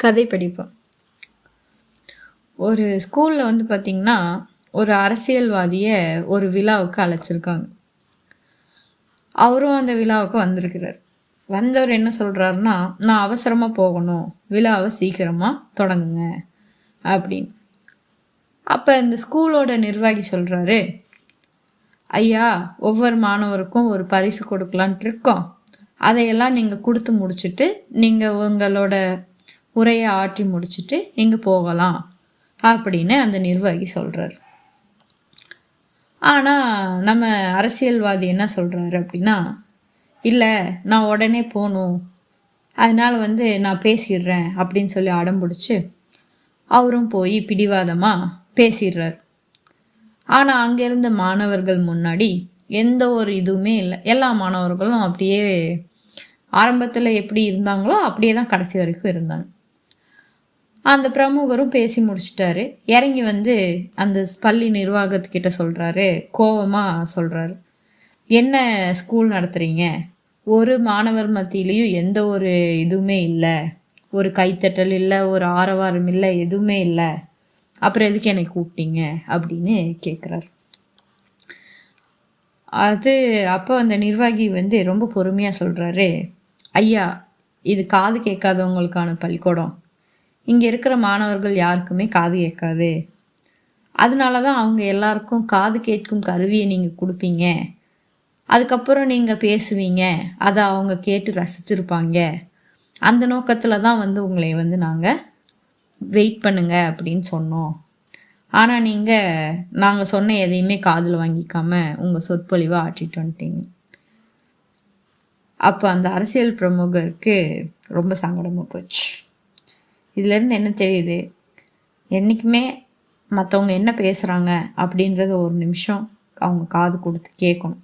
கதை படிப்போம். ஒரு ஸ்கூலில் வந்து பார்த்திங்கன்னா ஒரு அரசியல்வாதியை ஒரு விழாவுக்கு அழைச்சிருக்காங்க. அவரும் அந்த விழாவுக்கு வந்திருக்கிறார். வந்தவர் என்ன சொல்கிறாருன்னா நான் அவசரமாக போகணும். விழாவை சீக்கிரமாக தொடங்குங்க. அப்படின்னு. அப்போ இந்த ஸ்கூலோட நிர்வாகி சொல்கிறாரு ஐயா ஒவ்வொரு மாணவருக்கும் ஒரு பரிசு கொடுக்கலான்ட்டு இருக்கோம். அதையெல்லாம் நீங்கள் கொடுத்து முடிச்சுட்டு நீங்கள் உங்களோட உரையை ஆற்றி முடிச்சுட்டு நீங்கள் போகலாம் அப்படின்னு அந்த நிர்வாகி சொல்கிறார் ஆனால் நம்ம அரசியல்வாதி என்ன சொல்கிறாரு அப்படின்னா இல்லை நான் உடனே போகணும். அதனால் வந்து நான் பேசிடுறேன் அப்படின்னு சொல்லி அடம் பிடிச்சி அவரும் போய் பிடிவாதமாக பேசிடுறார். ஆனால் அங்கே இருந்த மாணவர்கள் முன்னாடி எந்த ஒரு இதுவுமே இல்லை. எல்லா மாணவர்களும் அப்படியே ஆரம்பத்தில் எப்படி இருந்தாங்களோ அப்படியே தான் கடைசி வரைக்கும் இருந்தாங்க. அந்த பிரமுகரும் பேசி முடிச்சிட்டாரு. இறங்கி வந்து அந்த பள்ளி நிர்வாகத்துக்கிட்ட சொல்கிறாரு கோவமாக சொல்கிறாரு என்ன ஸ்கூல் நடத்துகிறீங்க ஒரு மாணவர் மத்தியிலையும் எந்த ஒரு இதுவுமே இல்லை. ஒரு கைத்தட்டல் இல்லை ஒரு ஆரவாரம் இல்லை எதுவுமே இல்லை. அப்புறம் எதுக்கு என்னை கூப்பிட்டீங்க? அப்படின்னு கேட்குறாரு அது அப்போ அந்த நிர்வாகி வந்து ரொம்ப பொறுமையாக சொல்கிறாரு ஐயா இது காது கேட்காதவங்களுக்கான பள்ளிக்கூடம். இங்கே இருக்கிற மாணவர்கள் யாருக்குமே காது கேட்காது. அதனால தான் அவங்க எல்லாருக்கும் காது கேட்கும் கருவியை நீங்கள் கொடுப்பீங்க. அதுக்கப்புறம் நீங்கள் பேசுவீங்க. அதை அவங்க கேட்டு ரசிச்சிருப்பாங்க. அந்த நோக்கத்தில் தான் வந்து உங்களை வந்து நாங்கள் வெயிட் பண்ணுங்க அப்படின்னு சொன்னோம். ஆனால் நீங்கள் நாங்கள் சொன்ன எதையுமே காதில் வாங்கிக்காம உங்கள் சொற்பொழிவை ஆற்றிட்டு வந்துட்டீங்க. அப்போ அந்த அரசியல் பிரமுகருக்கு ரொம்ப சங்கடமாக போச்சு. இதுலேருந்து என்ன தெரியுது? என்றைக்குமே மற்றவங்க என்ன பேசுகிறாங்க அப்படின்றத ஒரு நிமிஷம் அவங்க காது கொடுத்து கேட்கணும்.